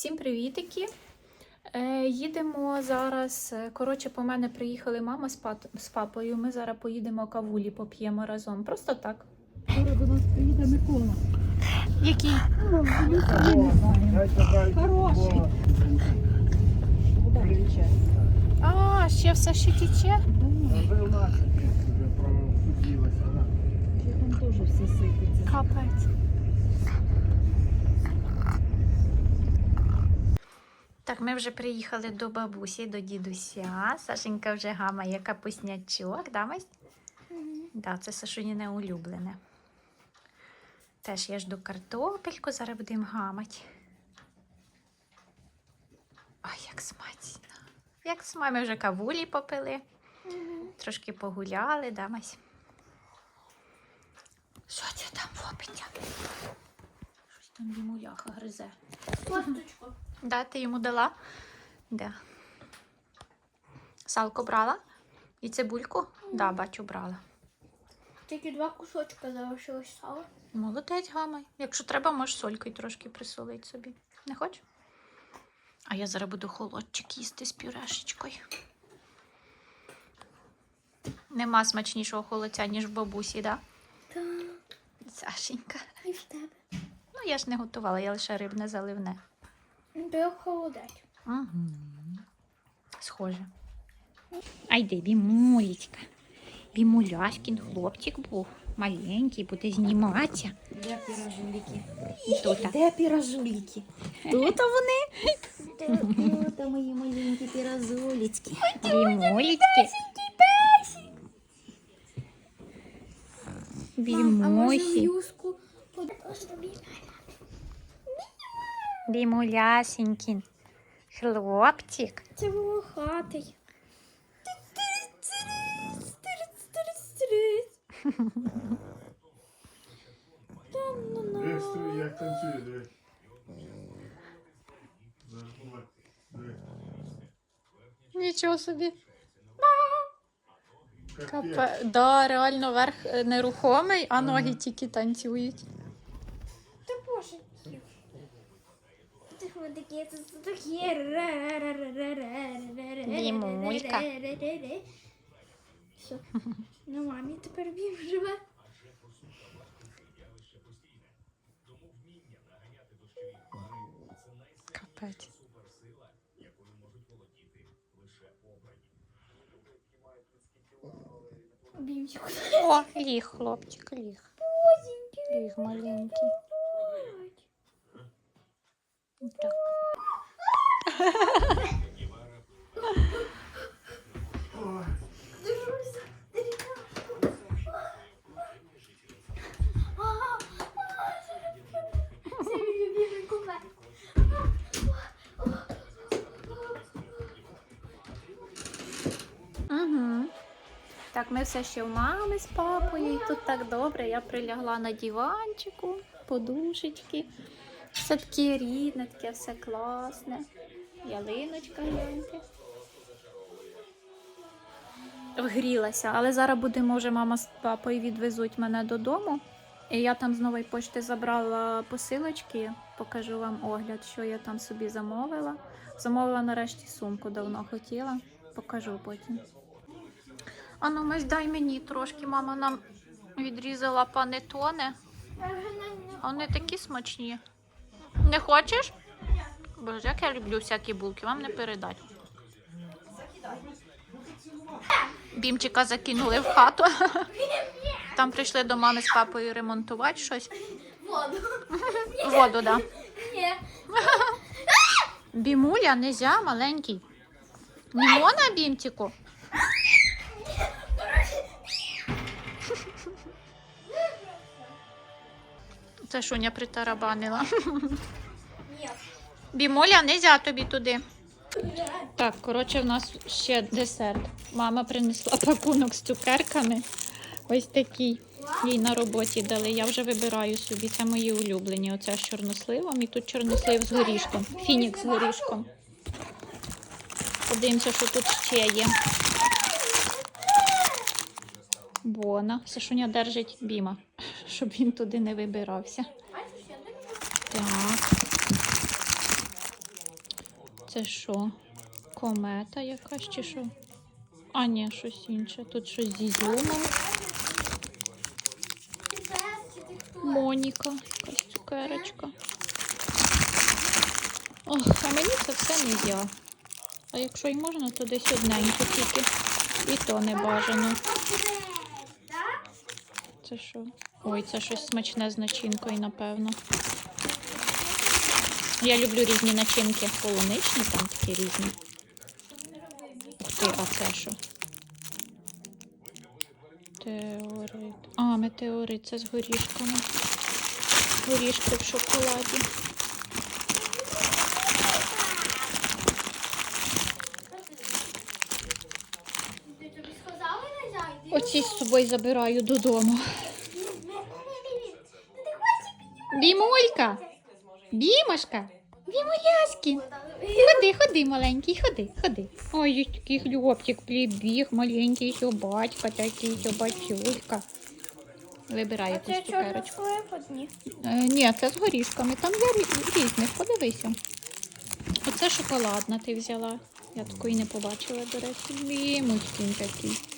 Всім привітики! Е, їдемо зараз. е, Коротше, по мене приїхали мама з, пат- з папою. Ми зараз поїдемо кавулі, поп'ємо разом. Просто так. До нас приїде Микола. Який? Хороший. А, ще все ще тече. Вже у нас вже просудилося. Ще там теж все сипеться. Капець. Так, ми вже приїхали до бабусі, до дідуся. Сашенька вже гамає капуснячок, да, Мась? Да, це Сашуніне улюблене. Теж я жду картопельку, зараз будемо гамати. Ой, як смачно. Як смачно. Ми вже кавулі попили. Трошки погуляли, да, Мась? Що це там вопиться? Щось там йому ляха гризе. Косточку. Да, ти йому дала? Да. Салко брала? І цибульку? Да, бачу, брала. Тільки два кусочка залишилось сала. Молодець, гамай. Якщо треба, можеш солькою трошки присолити собі. Не хочеш? А я зараз буду холодчик їсти з пюрешечкою. Нема смачнішого холодця, ніж в бабусі, да? Так. Сашенька. І в тебе. Ну, я ж не готувала, я лише рибне заливне. Ти як холодець. Угу. Схоже. А йди, бімулечка. Бімуляшкін хлопчик був. Маленький, буде зніматися. Де піражуліки? Тут. Де піражуліки? Тут вони? Тут мої маленькі піразулічки. Бімулечки. Мам, а може в юску? Ось тобі. Бімулясенькін. Хлопчик. Це було хатий. Як танцює, дивись. Зараз побачиш. Дивись. Нічого собі. Капе. Да, реально верх е, нерухомий, а ноги тільки танцюють. Та боже. Такі, це такі. Бімулька. Все. На мамі тепер бім живе. Капець. Бімчик. О, ліг, хлопчик, ліг. Ліг маленький. Так. Дивися, Це мій любимий купе. Угу. Так, ми все ще в мами з папою, і тут так добре. Я прилягла на диванчику, подушечки. Все таке рідне, таке все класне. Ялиночка гляньте. Вгрілася, але зараз буде, може, мама з папою відвезуть мене додому. І я там з нової пошти забрала посилочки, покажу вам огляд, що я там собі замовила. Замовила нарешті сумку, давно хотіла. Покажу потім. Ану, Мась, дай мені трошки. Мама нам відрізала панетони. А вони такі смачні. Не хочеш? Боже, як я люблю всякі булки, вам не передать. Бімчика закинули в хату. Там прийшли до мами з папою ремонтувати щось. Воду. Воду, да. Ні. Бімуля, нельзя, маленький. Не можна Це Шуня притарабанила. Бімоля, нельзя тобі туди. Так, коротше, в нас ще десерт. Мама принесла пакунок з цукерками. Ось такий. Їй на роботі дали. Я вже вибираю собі. Це мої улюблені. Оце з чорносливом і тут чорнослив з горішком. Фінік з горішком. Подивимося, що тут ще є. Бона. Сашуня держить біма, щоб він туди не вибирався. Так. Це що? Комета якась чи що? А, ні, щось інше. Тут щось з ізюмом. Ти пес чи ти хто? Моніка, якась цукерочка. Ох, а мені це все не я. А якщо й можна, то десь одненько тільки. І то не бажано. Це що? Ой, це щось смачне з начинкою, напевно. Я люблю різні начинки. Полуничні там такі різні. Ух ти, а це що? Теорит. А, метеорит, це з горішками. Горішки в шоколаді. Ти тобі сказали не Оці з собою забираю додому. Бімулька! Бімошка! Бімуляськи! Ходи, ходи, маленький, ходи, ходи. Ой, який хлопчик прибіг, маленький собачка, такий собачулька. Вибирай якусь цукерочку. Е, ні, це з горішками. Там є різних, подивися. Оце шоколадна ти взяла. Я такої не побачила, до речі. Бімуськін такий.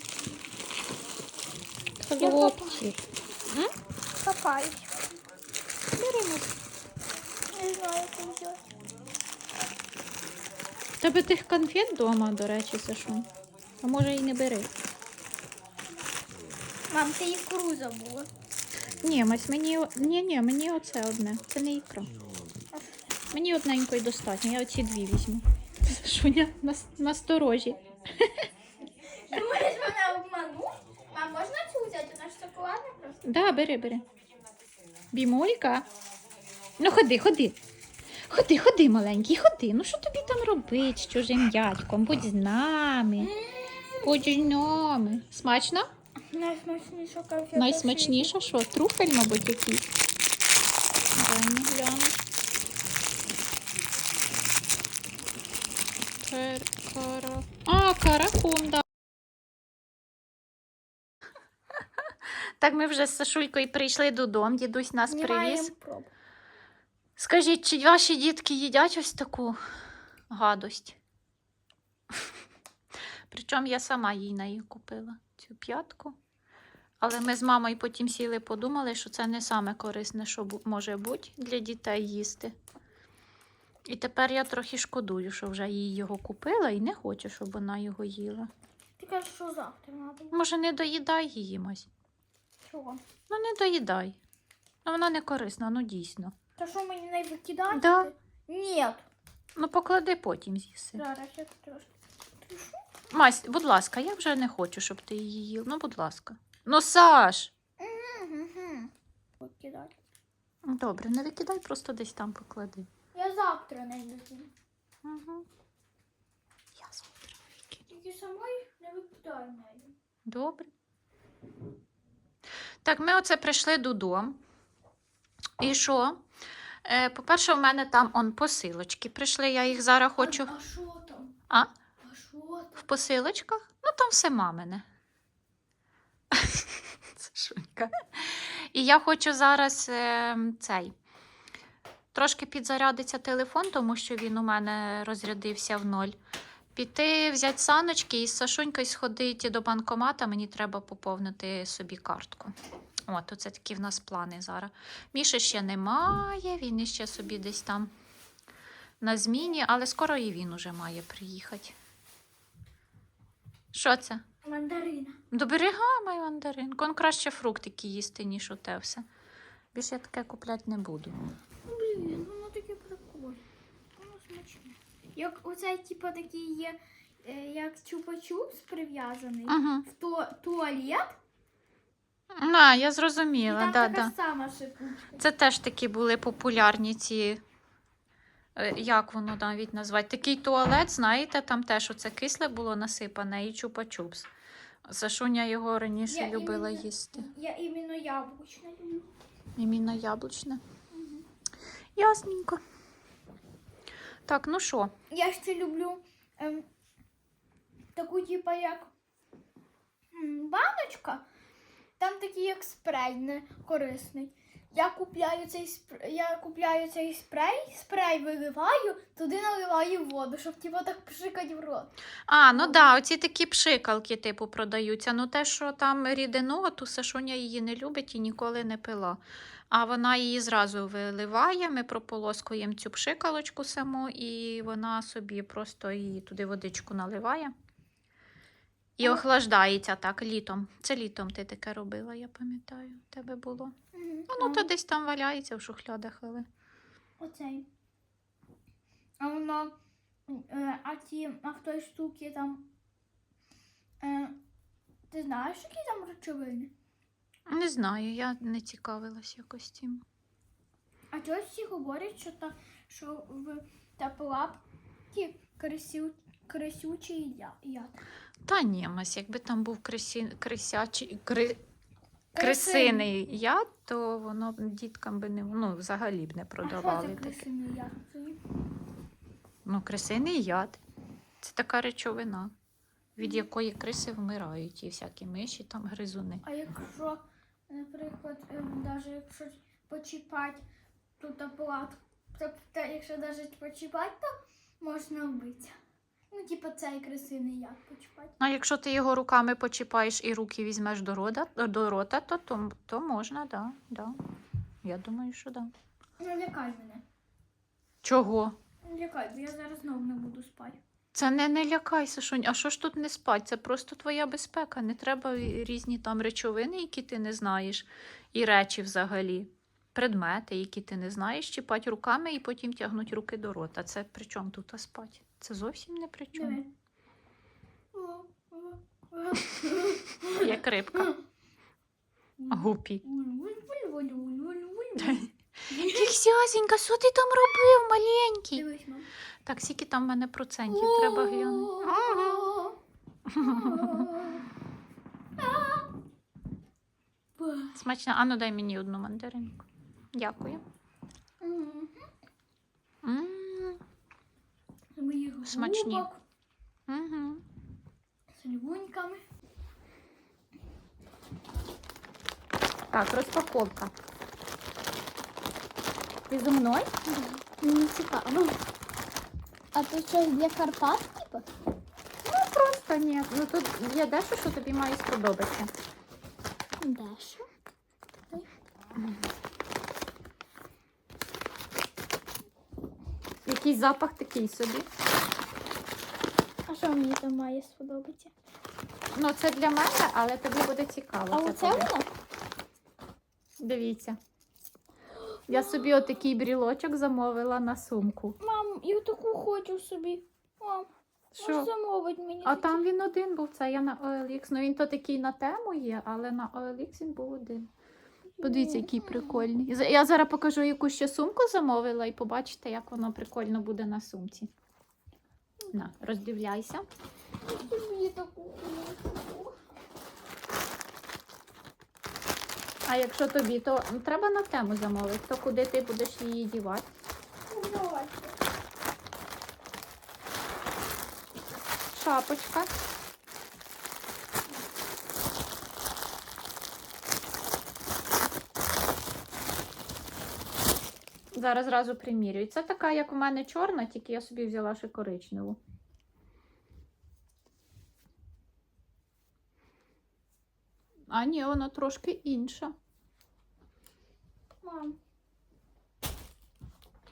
Хлопчик. М? Копають. Беремо. Не знаю, як взяти. Тебе тих конфет вдома, до речі, Сашун. А може і не бери. Мам, ти ікру забула. Ні, Мась, мені, о- ні, ні, мені оце одне. Це не ікра. Мені одненької достатньо, я оці дві візьму. Сашуня нас- насторожі. Думаєш, мене обманув? Мам, можна цю взяти? Вона ж шоколадна просто. Да, бери, бери. Бімулька. Ну ходи, ходи. Ходи, ходи, маленький, ходи. Ну що тобі там робить з чужим дядьком? Будь з нами. Будь з нами. Смачно? Найсмачніша конфета. Найсмачніша, що? Труфель, мабуть, якийсь. Дай не гляну. Кара... А, каракум, да. Так ми вже з Сашулькою прийшли додому, дідусь нас привіз. Скажіть, чи ваші дітки їдять ось таку гадость? Причому я сама їй неї купила цю п'ятку. Але ми з мамою потім сіли подумали, що це не саме корисне, що може бути для дітей їсти. І тепер я трохи шкодую, що вже їй його купила і не хочу, щоб вона його їла. Ти кажеш, що завтра треба. Може, не доїдай її? Чого? Ну, не доїдай. Ну, вона не корисна, ну дійсно. Та що мені не викидати? Да. Ні. Ну, поклади потім з'їси. Зараз я трошки. Мась, будь ласка, я вже не хочу, щоб ти її їв. Ну, будь ласка. Ну, Саш! Угу. Викидати. Добре, не викидай, просто десь там поклади. Я завтра не викину. Угу. Я завтра викину. Тільки самої не викидай неї. Добре. Так, ми оце прийшли додому. І що? Е, по-перше, в мене там он посилочки прийшли, я їх зараз хочу. А що там? А? А що там? В посилочках? Ну, там все мамине. Це шутка. І я хочу зараз е, цей. Трошки підзарядиться телефон, тому що він у мене розрядився в ноль. Піти, взяти саночки і з Сашунькою сходити до банкомата. Мені треба поповнити собі картку. От, оце такі в нас плани зараз. Міші ще немає, він іще собі десь там на зміні, але скоро і він уже має приїхати. Що це? Мандарина. Доберіга маю мандаринку. Он краще фруктики їсти, ніж у те все. Більше я таке купляти не буду. Блін, воно таке прикольне. Воно смачне. Як оцей, типу, такий є, е, як чупа-чупс прив'язаний Угу. в то, туалет. А, я І зрозуміла, там да, така да. сама шипучка. Це теж такі були популярні ці. е, Як воно навіть назвати? Такий туалет, знаєте, там теж оце кисле було насипане і чупа-чупс. Сашуня його раніше Я любила іменно- їсти. Я іменно яблучне люблю. Іменно яблучне. Ясненько. Так, ну що? Я ще люблю ем, таку, типу, як м, баночка. Там такий як спрей не корисний. я купляю цей спр- я купляю цей спрей, спрей виливаю, туди наливаю воду, щоб типу так пшикати в рот. А, ну да, оці такі пшикалки, типу, продаються. Ну, те, що там рідину, то Сашуня її не любить і ніколи не пила. А вона її зразу виливає, ми прополоскуємо цю пшикалочку саму, і вона собі просто її туди водичку наливає. І охлаждається так літом. Це літом ти таке робила, я пам'ятаю. У тебе було. Ну то десь там валяється в шухлядах, але. Оцей. А воно. Е, а ті, а в той штуки там. Е, ти знаєш, які там речовини? Не знаю, я не цікавилась якось цим. А чогось всі говорять, що, та, що в теплапці крисю, крисючий я- яд. Та ні, Мась, якби там був крисі... крисячий, кри... Крисиний. яд, то воно б діткам би не ну, взагалі б не А що продавали це таке. крисиний яд? Ну, крисиний яд це така речовина, від якої криси вмирають і всякі миші, там гризуни. А якщо, наприклад, навіть якщо почіпати тут оплатку, тобто, якщо навіть почіпати, то можна вбити. Ну, типу, цей крисиний яд почіпати. А якщо ти його руками почіпаєш і руки візьмеш до рота, до рота то, то, то можна, да, да. Я думаю, що да. Ну, лякай мене. Чого? Не Лякай, бо я зараз знову не буду спати. Це не, не лякай, Сашунь. А що ж тут не спать? Це просто твоя безпека. Не треба різні там речовини, які ти не знаєш, і речі взагалі. Предмети, які ти не знаєш, чіпати руками і потім тягнуть руки до рота. Це при чому тут спать? Це зовсім не при чому. Як рибка. Гупі. Кіксясенька, що ти там робив, маленький? Так, скільки там в мене процентів треба глянути. Смачно. Ану, дай мені одну мандаринку. Дякую. Смачні. Угу. з львуньками. Так, розпаковка. Ти зі мною? Мені цікаво. А то щось для Карпат, типу? Просто ні. Ну тут є дещо, що тобі має сподобатися. Дещо. Якийсь запах такий собі. А що мені там має сподобатися? Ну, це для мене, але тобі буде цікаво. А оце тобі. воно? Дивіться. Я собі отакий брілочок замовила на сумку. Я таку хочу собі. Мам, Що? можеш замовити мені. А такі? там він один був, це я на OLX. Ну він то такий на тему є, але на OLX він був один. Подивіться, який прикольний. Я зараз покажу, яку ще сумку замовила, і побачите, як воно прикольно буде на сумці. На, роздивляйся. А якщо тобі, то треба на тему замовити, то куди ти будеш її дівати? Ну, давайте. Шапочка. Зараз зразу примірюю. Це така, як у мене чорна, тільки я собі взяла ще коричневу. А ні, вона трошки інша. Мам,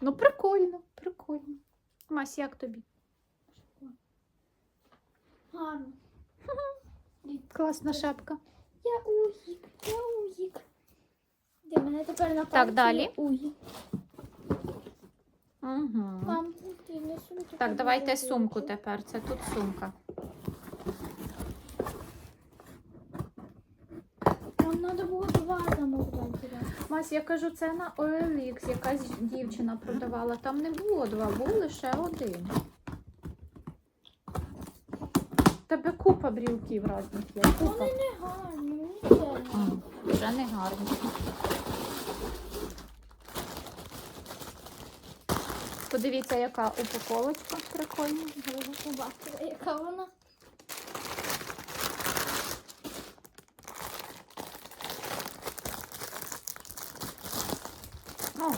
Ну, прикольно, прикольно. Мась, як тобі? Гарно. Класна шапка. Я угік, я угік. Де мене тепер на Так, далі. Угік. Угу. Мам, ти не сумку. Так, давайте сумку тепер. Це тут сумка. Нам треба було два замовити. Мась, я кажу, це на OLX якась дівчина продавала. Там не було два, був лише один. Тебе купа брілків різних є. Купа. Вони не гарні, М, Вже не гарно. Подивіться, яка упаковочка прикольна. побачила, яка вона.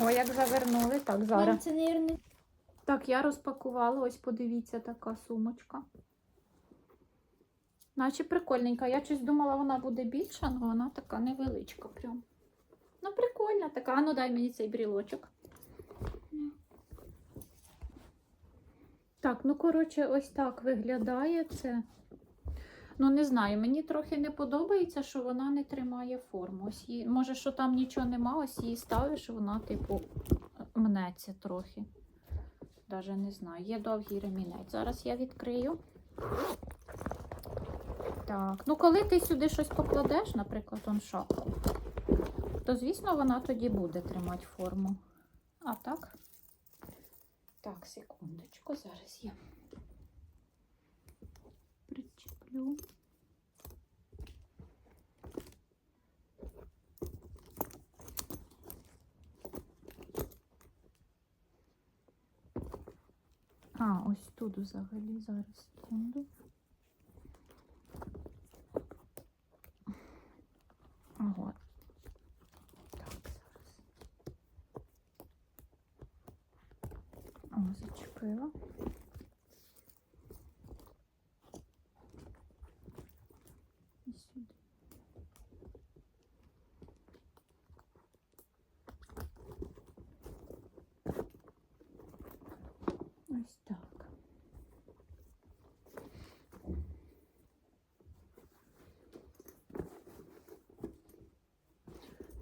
О, як завернули. Так, зараз. Це, мабуть, Так, я розпакувала. Ось подивіться, така сумочка. Наче прикольненька. Я щось думала, вона буде більша, але вона така невеличка прям. Ну, прикольна така. А ну дай мені цей брілочок. Так, ну коротше, ось так виглядає це. Ну, не знаю, мені трохи не подобається, що вона не тримає форму. Ось її, може, що там нічого нема, ось її ставиш, вона, типу, мнеться трохи. Даже не знаю. Є довгий ремінець. Зараз я відкрию. Так, ну коли ти сюди щось покладеш, наприклад, он шапку, то звісно вона тоді буде тримати форму. А так? Так, секундочку, зараз я причеплю. А, ось тут взагалі зараз секунду. Ого. Так, зараз. О, зачепила. І сюди. Ось так.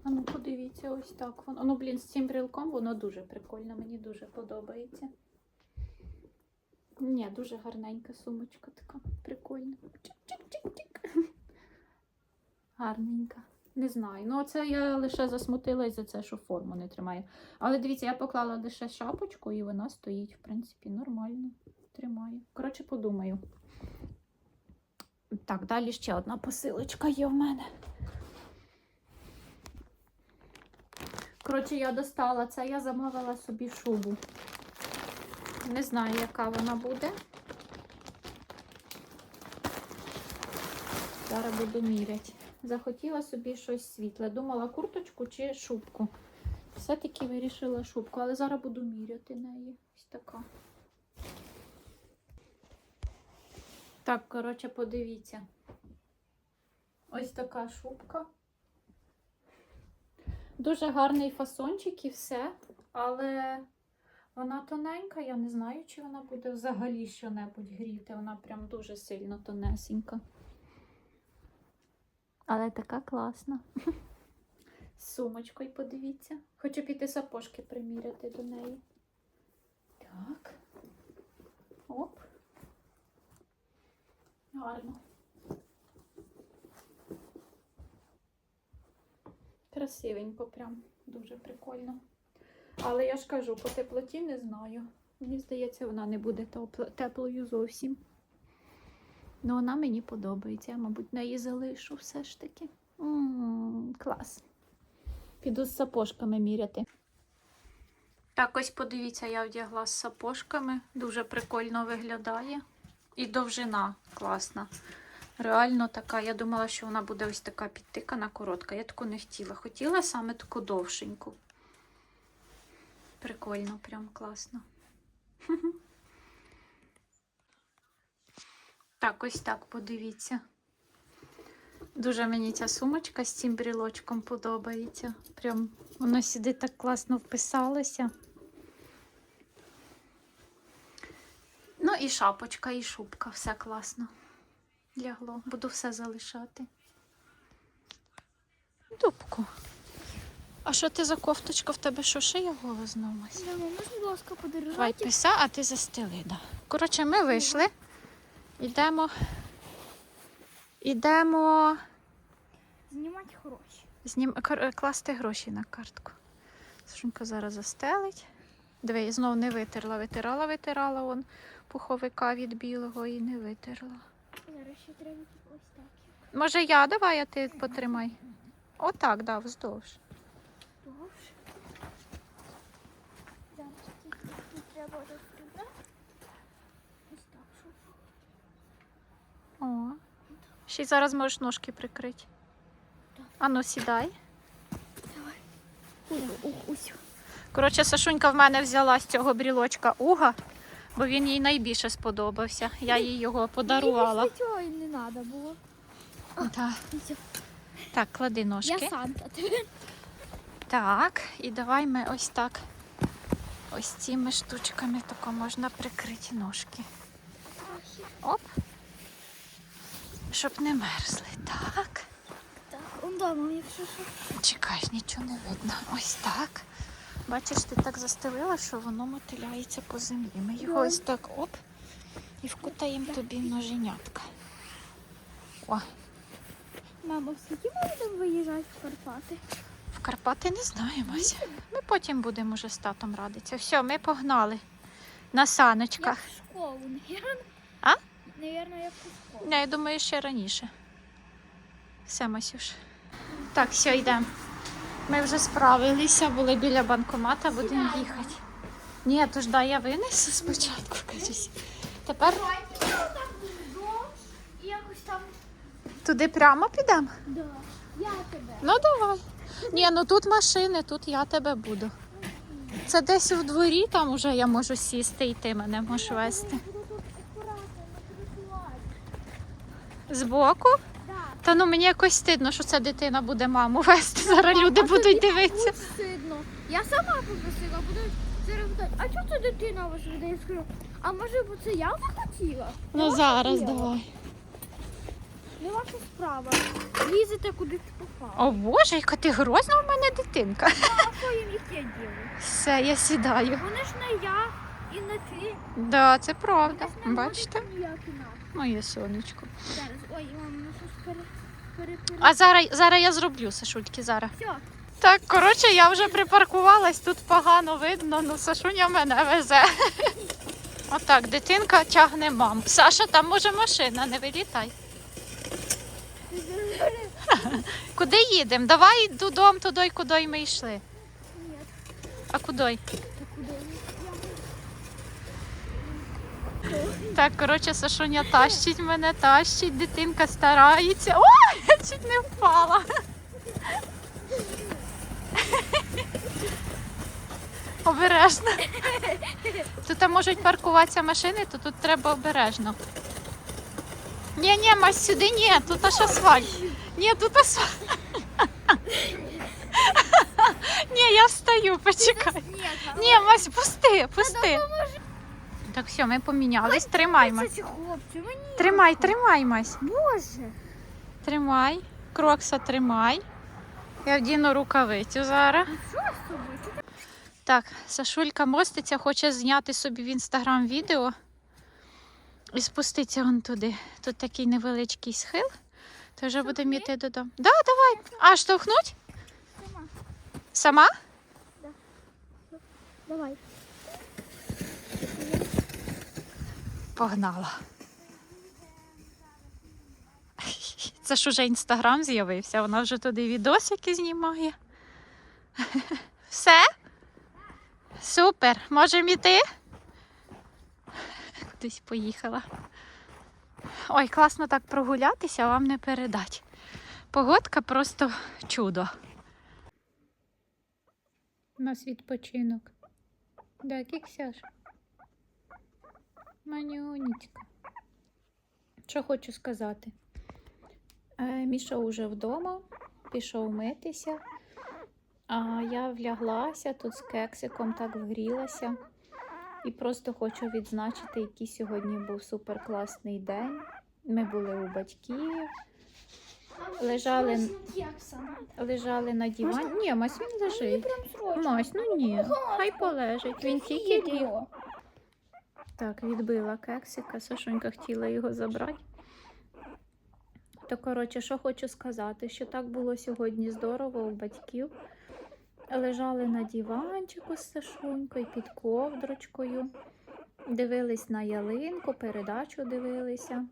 А ну ось так воно. Ну, блін, з цим брілком воно дуже прикольно, мені дуже подобається. Ні, дуже гарненька сумочка така. Прикольна. Чик-чик-чик-чик. Гарненька. Не знаю. Ну, це я лише засмутилась за це, що форму не тримає. Але дивіться, я поклала лише шапочку, і вона стоїть, в принципі, нормально. Тримає. Коротше, подумаю. Так, далі ще одна посилочка є в мене. Коротше, я достала це, я замовила собі шубу. Не знаю, яка вона буде. Зараз буду міряти. Захотіла собі щось світле. Думала курточку чи шубку. Все-таки вирішила шубку, але зараз буду міряти неї. Ось така. Так, коротше, подивіться. Ось така шубка. Дуже гарний фасончик і все, але вона тоненька, я не знаю, чи вона буде взагалі що-небудь гріти. Вона прям дуже сильно тонесенька. Але така класна. З сумочкою подивіться. Хочу піти сапожки приміряти до неї. Так. Оп. Гарно. Красивенько, прям дуже прикольно. Але я ж кажу, по теплоті не знаю. Мені здається, вона не буде теплою зовсім. Ну, вона мені подобається. Я, мабуть, неї залишу все ж таки. М, клас. Піду з сапожками міряти. Так, ось подивіться, я вдягла з сапожками. Дуже прикольно виглядає. І довжина класна. Реально така. Я думала, що вона буде ось така підтикана, коротка. Я таку не хотіла. Хотіла саме таку довшеньку. Прикольно, прям класно. Так, ось так подивіться. Дуже мені ця сумочка з цим брілочком подобається. Прям воно сюди так класно вписалося. Ну і шапочка, і шубка, все класно. Лягло. Буду все залишати. Дубку. А що ти за кофточка в тебе? Що шия гола знову? Мась? Можна, будь ласка, Давай подержати? писа, а ти застели. Да. Коротше, ми вийшли. Йдемо. Йдемо Знімати гроші. знім... класти гроші на картку. Сашунька зараз застелить. Диви, я знов не витерла. Витирала, витирала вон пуховика від білого і не витерла. Зараз ще треба ось так. Може я давай, а ти потримай. Отак, да, вздовж. Довше. Зараз тут треба розкидати. Ось так, щоб О. Ще й зараз можеш ножки прикрити. Ану, сідай. Усь. Коротше, Сашунька в мене взяла з цього брілочка уга, бо він їй найбільше сподобався. Я їй його подарувала. Мені цього і не треба було. Так, так клади Я ножки. Санта. Так, і давай ми ось так. Ось цими штучками тако можна прикрити ножки. Оп. Щоб не мерзли. Так. Так, он дома, якщо що. Чекай, нічого не видно. Ось так. Бачиш, ти так застелила, що воно мотиляється по землі. Ми його ось так оп і вкутаємо тобі ноженятка. О, Мамо, скільки ми будемо виїжджати в Карпати? в Карпати не знаємося. Ми потім будемо вже з татом радитися. Все, ми погнали на Як саночках. в школу, навірно. А? Навірно, як в школу. Не, я думаю, ще раніше. Все, Масюш. Так, все, йдемо. Ми вже справилися, були біля банкомата, будемо їхати. Ні, то ж дай я винесу спочатку, кажись. Тепер туди прямо підемо? Да. Я тебе. Ну давай. Ні, ну тут машини, тут я тебе буду. Це десь у дворі, там уже я можу сісти і ти мене можеш вести. Збоку? Та ну мені якось стидно, що ця дитина буде маму вести. Зараз люди будуть дивитися. Сидно. Я сама попросила, будуть зараз питати, а чого це дитина вас веде? Я скажу, а може б це я захотіла? Ну зараз давай. Не ваша справа. Лізете куди ти попав. О Боже, яка ти грозна у мене дитинка. А що їм яке діло? Все, я сідаю. Вони ж не я і не ти. Да, це правда. Вони ж не Бачите? можуть ніяк інакше. Моє сонечко. Зараз, ой, мама, ну щось пере... пере... пере... А зараз, зараз я зроблю Сашульки, зараз. Все, Так, коротше, я вже припаркувалась, тут погано видно, ну Сашуня мене везе. Отак, дитинка тягне маму. Саша, там може машина, не вилітай. Куди їдемо? Давай додому, туди, куди ми йшли. ні, А куди? Так, коротше, Сашуня тащить мене, тащить, дитинка старається. Ой, я чуть не впала. Обережно. Тут можуть паркуватися машини, то тут треба обережно. Ні, ні, Мась, сюди ні, тут аж асфальт. Ні, тут асфальт. Ні, я встаю, почекай. Ні, Мась, пусти, пусти. Так, все, ми помінялись. Тримай, Мась. Це хлопці, мені. Тримай, тримай, Мась. Боже. Тримай. Крокса тримай. Я вдіну рукавицю зараз. Так Сашулька моститься, хоче зняти собі в інстаграм відео і спуститься вон туди. Тут такий невеличкий схил. То вже будемо йти додому. Да, давай. А, штовхнуть? сама. Сама? Давай. Погнала. Це ж уже інстаграм з'явився, вона вже туди відосики знімає. Все? Супер. Можемо йти? Кудись поїхала. Ой, класно так прогулятися, вам не передать. Погодка просто чудо. У нас відпочинок. Да, кіксяш. Манюнечка. Що хочу сказати? Е, Міша вже вдома, пішов митися, а я вляглася тут з кексиком, так вгрілася. І просто хочу відзначити, який сьогодні був супер класний день. Ми були у батьків, лежали, лежали на дивані. Ні, Мась, він лежить. Мась, ну ні, хай полежить. Він тільки ліг. Так, відбила кексика, Сашунька хотіла його забрати. То, коротше, що хочу сказати, що так було сьогодні здорово у батьків. Лежали на диванчику з Сашунькою під ковдрочкою, дивились на ялинку, передачу дивилися.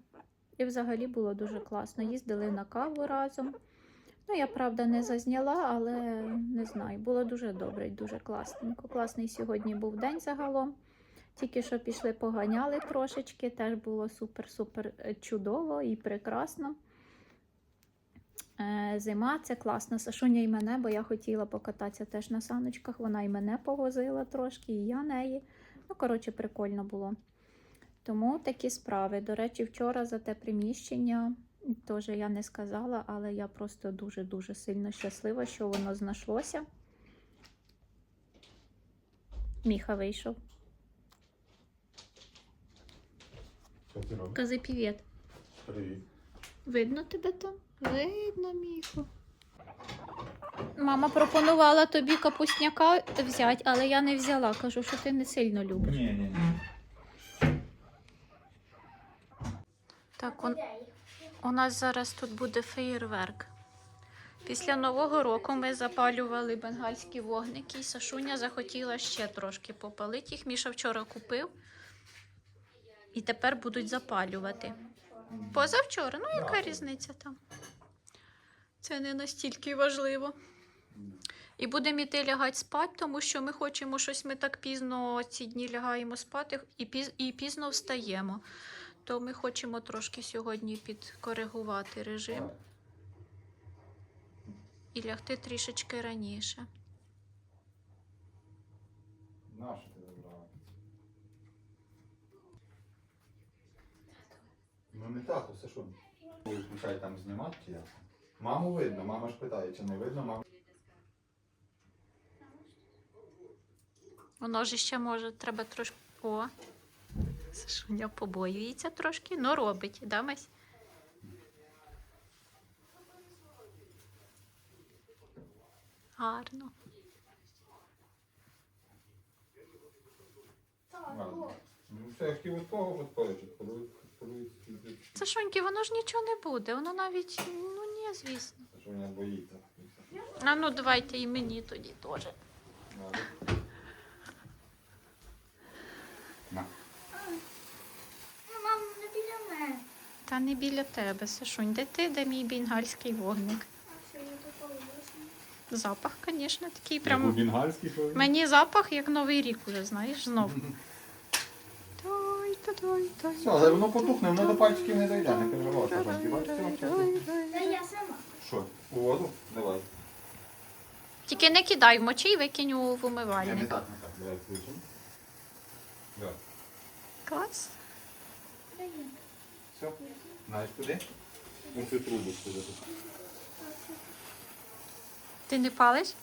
І взагалі було дуже класно. Їздили на каву разом. Ну, я правда не зазняла, але не знаю, було дуже добре дуже класненько. Класний сьогодні був день загалом. Тільки що пішли, поганяли трошечки, теж було супер-супер е, чудово і прекрасно. Е, Зима це класно. Сашуня і мене, бо я хотіла покататися теж на саночках. Вона і мене повозила трошки, і я неї. Ну, коротше, прикольно було. Тому такі справи. До речі, вчора за те приміщення теж я не сказала, але я просто дуже-дуже сильно щаслива, що воно знайшлося. Міха вийшов. Що ти робиш? Кази привіт. Привіт. Видно тебе там? Видно, міху. Мама пропонувала тобі капустняка взяти, але я не взяла. Кажу, що ти не сильно любиш. Ні, ні, ні. Так, он, у нас зараз тут буде феєрверк. Після Нового року ми запалювали бенгальські вогники, і Сашуня захотіла ще трошки попалити їх. Міша вчора купив. І тепер будуть запалювати. Позавчора, ну яка різниця там? Це не настільки важливо. І будемо йти лягати спати, тому що ми хочемо щось. Ми так пізно ці дні лягаємо спати і, піз, і пізно встаємо. То ми хочемо трошки сьогодні підкоригувати режим і лягти трішечки раніше. Нащо ти забрала? Ну не так, усе що. Включай там знімати чи як? Маму видно, мама ж питає, чи не видно, мама. Воно ж ще може, треба трошки. О! Сашуня побоюється трошки, но робить, да, Мась? Гарно. Ну все, я хотів від того відпалити. Подивись, Сашуньки, воно ж нічого не буде, воно навіть, ну ні, звісно. що вона боїться. А ну давайте і мені тоді теж. На. Ну, мам, не біля мене. Та не біля тебе, Сашунь, де ти, де мій бенгальський вогник? А що я тут? Запах, звісно, такий прям. бенгальський що? Мені запах як новий рік уже, знаєш, знов. Той, той, той, той. Все, але воно потухне, воно до пальчиків не дойде, не переживай, все, все. Та я сама. Що, у воду? Давай. Тільки не кидай в мочі і викинь у Ні, не вимивальник. так, не так. Давай включимо. Давай. Клас. Та. Все. Знаєш куди? Ось цю трубу сюди. Ти не палиш?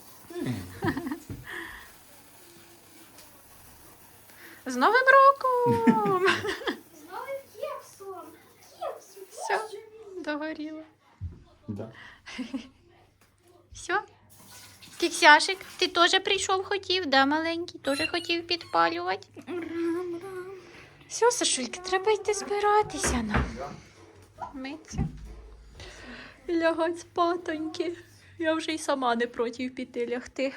З Новим роком! З новим кексом. Кекс. Все, догоріло. Да. Все. Кіксяшик, ти теж прийшов, хотів, да, маленький, теж хотів підпалювати. Все, Сашульки, треба йти збиратися нам. Миться. Лягать спатоньки. Я вже й сама не проти піти лягти.